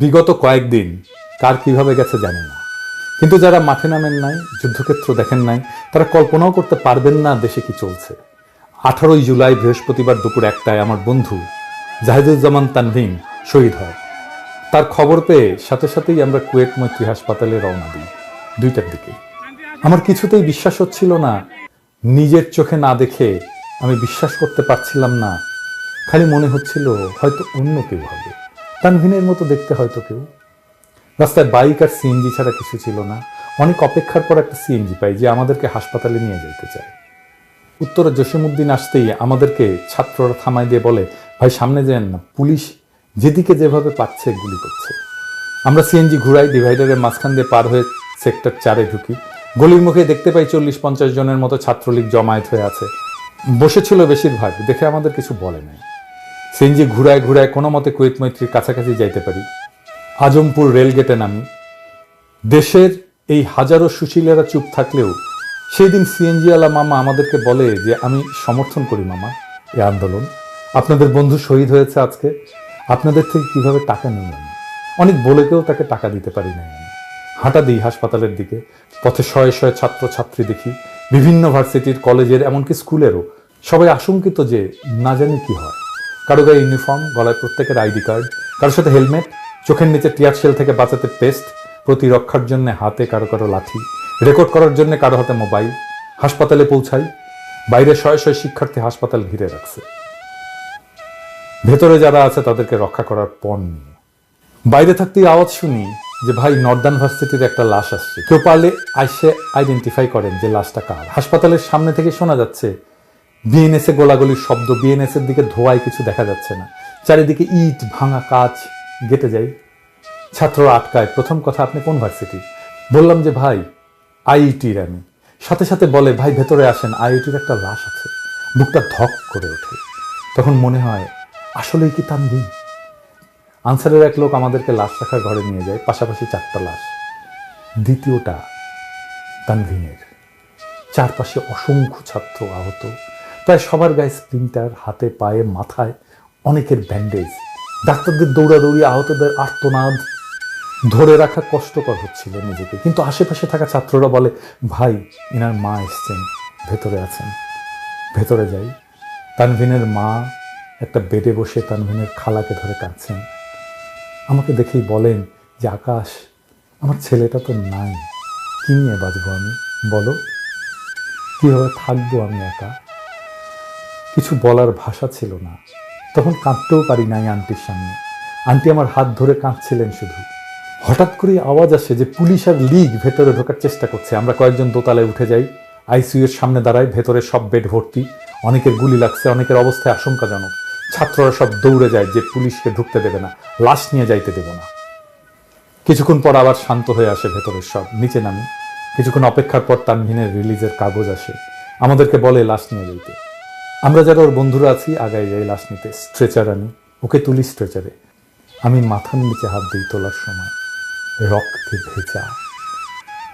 বিগত কয়েকদিন কার কীভাবে গেছে জানি না। কিন্তু যারা মাঠে নামেন নাই, যুদ্ধক্ষেত্র দেখেন নাই, তারা কল্পনাও করতে পারবেন না দেশে কি চলছে। আঠারোই জুলাই বৃহস্পতিবার দুপুর একটায় আমার বন্ধু জাহিদুজ্জামান তানভীম শহীদ হয়। তার খবর পেয়ে সাথে সাথেই আমরা কুয়েট মৈত্রী হাসপাতালে রওনা দিই দুইটার দিকে। আমার কিছুতেই বিশ্বাস হচ্ছিল না, নিজের চোখে না দেখে আমি বিশ্বাস করতে পারছিলাম না, খালি মনে হচ্ছিল হয়তো অন্য কেউ হবে। তানভিনের মতো দেখতে হয়তো কেউ। রাস্তায় বাইক আর সিএনজি ছাড়া কিছু ছিল না। অনেক অপেক্ষার পর একটা সিএনজি পাই যে আমাদেরকে হাসপাতালে নিয়ে যেতে চায়। উত্তরে জসিমুদ্দিন আসতেই আমাদেরকে ছাত্ররা থামাই দিয়ে বলে, ভাই, সামনে যেন না, পুলিশ যেদিকে যেভাবে পাচ্ছে গুলি করছে। আমরা সিএনজি ঘুরাই, ডিভাইডারের মাঝখান দিয়ে পার হয়ে সেক্টর চারে ঢুকি। গলির মুখে দেখতে পাই চল্লিশ পঞ্চাশ জনের মতো ছাত্রলীগ জমায়েত হয়ে আছে। বসেছিল বেশিরভাগ, দেখে আমাদের কিছু বলে নাই। সিএনজি ঘুরায় ঘুরায় কোনো মতে কুয়েত মৈত্রীর কাছাকাছি যাইতে পারি। আজমপুর রেলগেটে নামি। দেশের এই হাজারো সুশীলেরা চুপ থাকলেও সেই দিন সিএনজিওয়ালা মামা আমাদেরকে বলে যে, আমি সমর্থন করি মামা এই আন্দোলন। আপনাদের বন্ধু শহীদ হয়েছে আজকে। আপনাদের থেকে কীভাবে টাকা নিই আমি? অনেক বলে কেউ তাকে টাকা দিতে পারি না আমি। হাঁটা দিই হাসপাতালের দিকে। পথে শয়ে শয়ে ছাত্র ছাত্রী দেখি। বিভিন্ন ভার্সিটির কলেজের, এমনকি স্কুলেরও। সবাই আশঙ্কিত যে, না জানি কি হয়। কারও গায়ে ইউনিফর্ম, গলায় প্রত্যেকের আইডি কার্ড, কারোর সাথে হেলমেট, চোখের নিচে টিয়ার শেল থেকে বাঁচাতে পেস্ট, প্রতিরক্ষার জন্য হাতে কারও কারও লাঠি, রেকর্ড করার জন্য কারও হাতে মোবাইল, হাসপাতালে পৌঁছাই, বাইরে শয়ে শয়ে শিক্ষার্থী হাসপাতাল ঘিরে রাখছে। ভেতরে যারা আছে তাদেরকে রক্ষা করার পণ নিয়ে। বাইরে থাকতেই আওয়াজ শুনি যে ভাই নর্দার্ন ভার্সিটির একটা লাশ আসছে। কেউ পারলে আইসে আইডেন্টিফাই করেন যে লাশটা কার। হাসপাতালের সামনে থেকে শোনা যাচ্ছে বিএনএসএ গোলাগুলির শব্দ বিএনএস এর দিকে ধোয়ায় কিছু দেখা যাচ্ছে না। চারিদিকে ইট, ভাঙা কাজ গেটে যাই ছাত্ররা আটকায়। প্রথম কথা, আপনি কোন ভার্সিটি বললাম যে, ভাই আইইটির আমি। সাথে সাথে বলে, ভাই, ভেতরে আসেন। আইআইটির একটা লাশ আছে। বুকটা ধক করে ওঠে। তখন মনে হয়, আসলেই কি তানভীম আনসারের এক লোক আমাদেরকে লাশ রাখার ঘরে নিয়ে যায়। পাশাপাশি চারটা লাশ। দ্বিতীয়টা তানভীমের চারপাশে অসংখ্য ছাত্র আহত। প্রায় সবার গায়ে স্প্রিন্টার হাতে, পায়ে, মাথায় অনেকের ব্যান্ডেজ ডাক্তারদের দৌড়াদৌড়ি, আহতদের আর্তনাদ। ধরে রাখা কষ্টকর হচ্ছিল নিজেকে। কিন্তু আশেপাশে থাকা ছাত্ররা বলে, ভাই এনার মা এসছেন, ভেতরে আছেন। ভেতরে যাই। তানভিনের মা একটা বেডে বসে তানভিনের খালাকে ধরে কাঁদছেন। আমাকে দেখেই বলেন যে, আকাশ, আমার ছেলেটা তো নাই। কি নিয়ে বাঁচবো আমি? বলো। কীভাবে থাকব আমি একা? কিছু বলার ভাষা ছিল না। তখন কাঁদতেও পারি নাই আন্টির সামনে। আন্টি আমার হাত ধরে কাঁদছিলেন শুধু। হঠাৎ করে আওয়াজ আসে যে পুলিশ আর লিগ ভেতরে ঢোকার চেষ্টা করছে। আমরা কয়েকজন দোতলায় উঠে যাই। আইসিইউ এর সামনে দাঁড়ায় ভেতরে সব বেড ভর্তি। অনেকের গুলি লাগছে, অনেকের অবস্থায় আশঙ্কাজনক। ছাত্ররা সব দৌড়ে যায় যে পুলিশকে ঢুকতে দেবে না, লাশ নিয়ে যাইতে দেব না। কিছুক্ষণ পর আবার শান্ত হয়ে আসে ভেতরের সব, নিচে নামি। কিছুক্ষণ অপেক্ষার পর তানভিনের রিলিজের কাগজ আসে। আমাদেরকে বলে লাশ নিয়ে যাইতে। আমরা যারা ওর বন্ধুরা আছি আগায় যাই, লাশ নিতে। স্ট্রেচার আনি। ওকে তুলি স্ট্রেচারে আমি মাথার নিচে হাত দিই তোলার সময়। রক্তে ভেজা।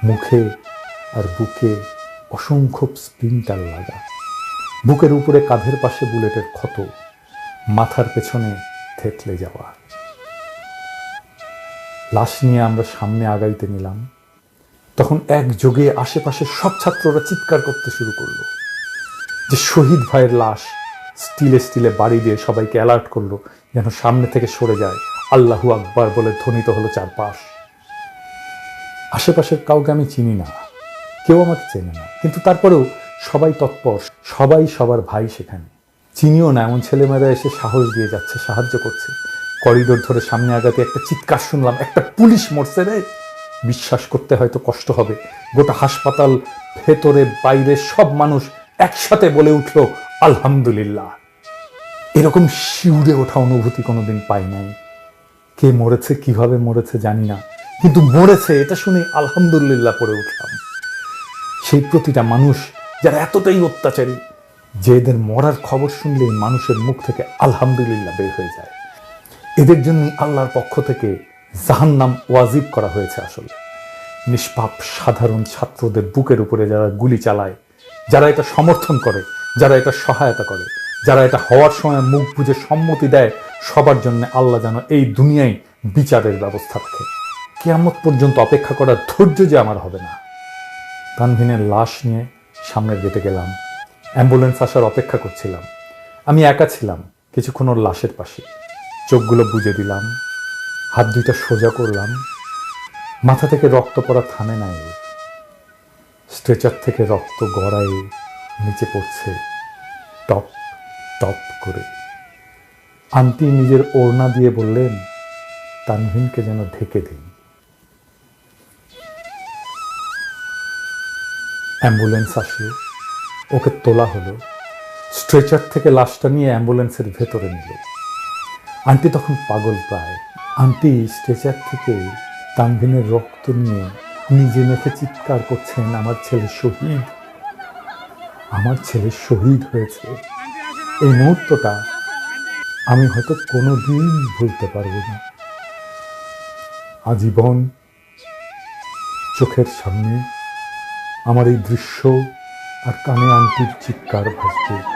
মুখে আর বুকে অসংখ্য স্প্রিন্টার লাগা। বুকের উপরে কাঁধের পাশে বুলেটের ক্ষত। মাথার পেছনে থেতলে যাওয়া। লাশ নিয়ে আমরা সামনে আগাইতে নিলাম। তখন একযোগে আশেপাশে সব ছাত্ররা চিৎকার করতে শুরু করল। যে শহীদ ভাইয়ের লাশ স্টিলে স্টিলে বাড়ি দিয়ে সবাইকে অ্যালার্ট করল, যেন সামনে থেকে সরে যায়। আল্লাহু আকবার বলে ধ্বনিত হলো চারপাশ। আশেপাশের কাউকে আমি চিনি না, কেউ আমাকে চেনে না। কিন্তু তারপরেও সবাই তৎপর, সবাই সবার ভাই সেখানে। চিনিও না, এমন ছেলেমেয়েরা এসে সাহস দিয়ে যাচ্ছে, সাহায্য করছে। করিডোর ধরে সামনে আগাতে একটা চিৎকার শুনলাম, একটা পুলিশ মরছে রে! বিশ্বাস করতে হয়তো কষ্ট হবে। গোটা হাসপাতাল, ভেতরে, বাইরে সব মানুষ একসাথে বলে উঠল, আলহামদুলিল্লাহ। এরকম শিউরে ওঠা অনুভূতি কোনোদিন পাই নাই। কে মরেছে, কীভাবে মরেছে জানি না। কিন্তু মরেছে, এটা শুনে আলহামদুলিল্লাহ পড়ে উঠলাম। সেই প্রতিটা মানুষ যারা এতটাই অত্যাচারী যে এদের মরার খবর শুনলেই মানুষের মুখ থেকে আলহামদুলিল্লাহ বের হয়ে যায়। এদের জন্য আল্লাহর পক্ষ থেকে জাহান্নাম ওয়াজিব করা হয়েছে আসলে। নিষ্পাপ সাধারণ ছাত্রদের বুকের উপরে যারা গুলি চালায় যারা এটা সমর্থন করে, যারা এটা সহায়তা করে, যারা এটা হওয়ার সময় মুখ বুঝে সম্মতি দেয়, সবার জন্য আল্লাহ যেন এই দুনিয়ায় বিচারের ব্যবস্থা রাখে। কেয়ামত পর্যন্ত অপেক্ষা করার ধৈর্য যে আমার হবে না। তানভিনের লাশ নিয়ে সামনের গেটে গেলাম। অ্যাম্বুলেন্স আসার অপেক্ষা করছিলাম। আমি একা ছিলাম, কিছুক্ষণ ওর লাশের পাশে। চোখগুলো বুজে দিলাম। হাত দুইটা সোজা করলাম। মাথা থেকে রক্ত পড়া থামে নাই ওর। স্ট্রেচার থেকে রক্ত গড়ায় নিচে পড়ছে, টপ টপ করে। আন্টি নিজের ওড়না দিয়ে বললেন, তানভিনকে যেন ঢেকে দিন। অ্যাম্বুলেন্স আসলো ওকে তোলা হলো। স্ট্রেচার থেকে লাশটা নিয়ে অ্যাম্বুলেন্সের ভেতরে নিল। আন্টি তখন পাগল প্রায়। আন্টি স্ট্রেচার থেকে তানভিনের রক্ত নিয়ে নিজে মেখে চিৎকার করছেন আমার ছেলে শহীদ। আমার ছেলে শহীদ হয়েছে। এই মুহূর্তটা আমি হয়তো কোনো দিন ভুলতে পারব না। আজীবন চোখের সামনে আমার এই দৃশ্য আর কানে আন্টির চিৎকার ভাসবে।